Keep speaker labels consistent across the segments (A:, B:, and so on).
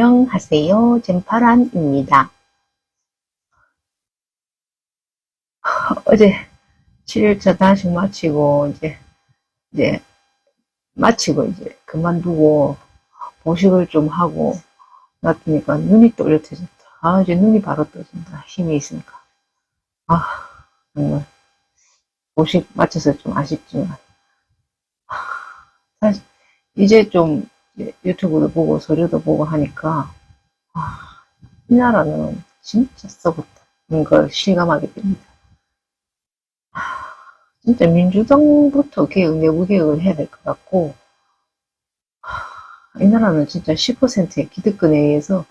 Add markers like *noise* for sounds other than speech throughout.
A: 안녕하세요. 젠파란입니다. *laughs* 어제 7일차 단식 마치고 이제 이제 마치고 이제 그만두고 보식을 좀 하고 놨더니까 눈이 또렷해졌다. 아 이제 눈이 바로 떠진다. 힘이 있으니까. 아 정말 보식 마쳐서 좀 아쉽지만 아, 사실 이제 좀 유튜브도 보고 서류도 보고 하니까 아, 이 나라는 진짜 썩었다는 걸 실감하게 됩니다. 아, 진짜 민주당부터 개혁, 내부 개혁을 해야 될 것 같고 아, 이 나라는 진짜 10%의 기득권에 의해서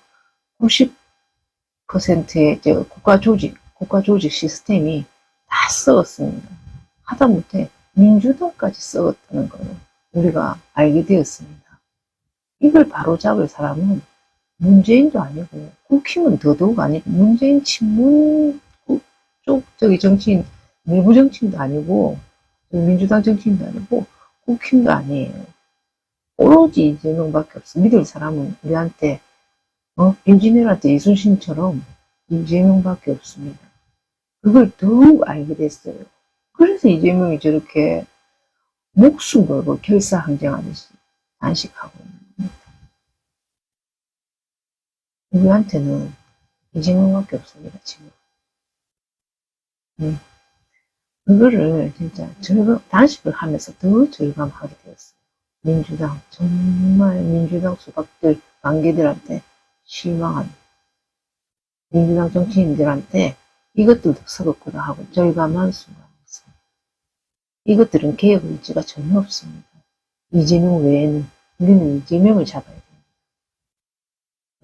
A: 90%의 저 국가 조직, 국가 조직 시스템이 다 썩었습니다. 하다못해 민주당까지 썩었다는 거는 우리가 알게 되었습니다. 이걸 바로잡을 사람은 문재인도 아니고 국힘은 더더욱 아니고 문재인 친문 쪽 저기 정치인 내부 정치인도 아니고 민주당 정치인도 아니고 국힘도 아니에요. 오로지 이재명밖에 없어. 믿을 사람은 우리한테 어 임진왜란때 이순신처럼 이재명밖에 없습니다. 그걸 더욱 알게 됐어요. 그래서 이재명이 저렇게 목숨 걸고 결사항쟁하듯이 단식하고 있는 겁니다. 우리한테는 이재명밖에 없습니다, 지금. 음. 그거를 진짜 절감, 단식을 하면서 더 절감하게 되었어요. 민주당, 정말 민주당 수박들, 관계들한테 실망한, 민주당 정치인들한테 이것들도 썩었구나 하고 절감한 순간이었습니다. 이것들은 개혁 의지가 전혀 없습니다. 이재명 외에는 우리는 이재명을 잡아야 됩니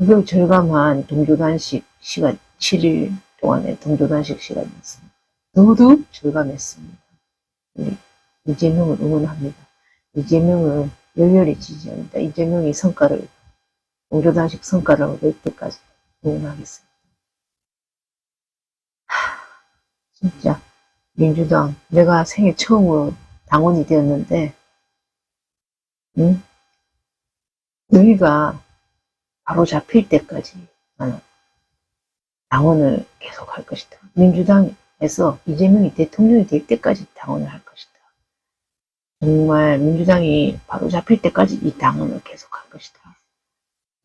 A: 다. 그걸 절감한 동조단식 시간, 7일 동안의 동조단식 시간이었습니다. 더더욱 절감했습니다. 우리 이재명을 응원합니다. 이재명을 열렬히 지지합니다. 이재명이 성과를, 동조단식 성과를 얻을 때까지 응원하겠습니다. 하, 진짜 민주당 내가 생애 처음으로 당원이 되었는데 응? 너희가 바로 잡힐 때까지 나는 당원을 계속 할 것이다. 민주당에서 이재명이 대통령이 될 때까지 당원을 할 것이다. 정말 민주당이 바로 잡힐 때까지 이 당원을 계속 할 것이다.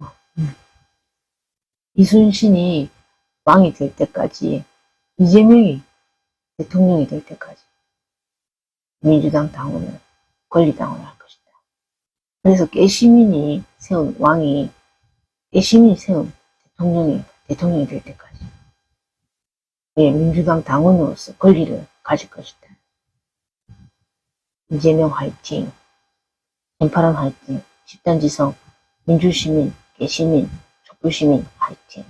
A: 어, 음. 이순신이 왕이 될 때까지 이재명이 대통령이 될 때까지 민주당 당원을 권리당원을 할 것이다. 그래서 깨시민이 세운 왕이 깨시민이 세운 대통령이 대통령이 될 때까지 예, 민주당 당원으로서 권리를 가질 것이다. 이재명 화이팅, 전파란 화이팅, 집단지성, 민주시민, 깨시민, 촛불시민 화이팅.